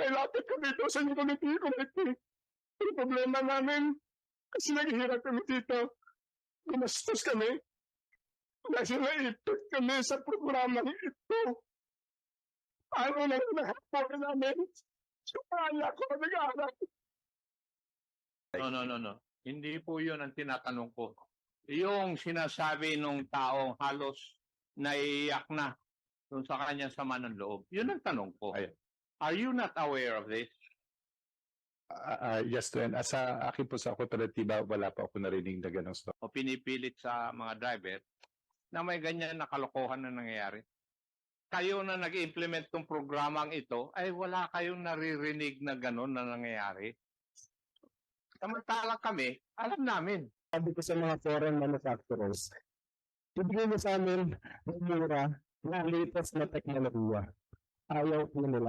Nailapit ko dito sa inyo committee, committee. Ang problema namin, kasi naghihirap kami dito. Gumastos kami. Dahil naipit kami sa programa ito. Ano lang nakapore namin? Kaya ko nag-aaral. No, no, no, no. Hindi po yun ang tinatanong ko. Yung sinasabi nung taong halos naiiyak na dun sa kanyang sama ng loob. Yun ang tanong ko. Ay. Are you not aware of this? Ah, ah, yes, Tuen. Ah, sa akin po sa kooperatiba, wala pa ako narinig na ganong story. O pinipilit sa mga driver na may ganyan na kalokohan na nangyayari? Kayo na nag-implement ng programang ito, ay wala kayong naririnig na gano'n na nangyayari. Samantalang kami, alam namin. Sabi ko sa mga foreign manufacturers, ibigay mo sa amin ng mura na latest na teknolohiya. Ayaw po nila.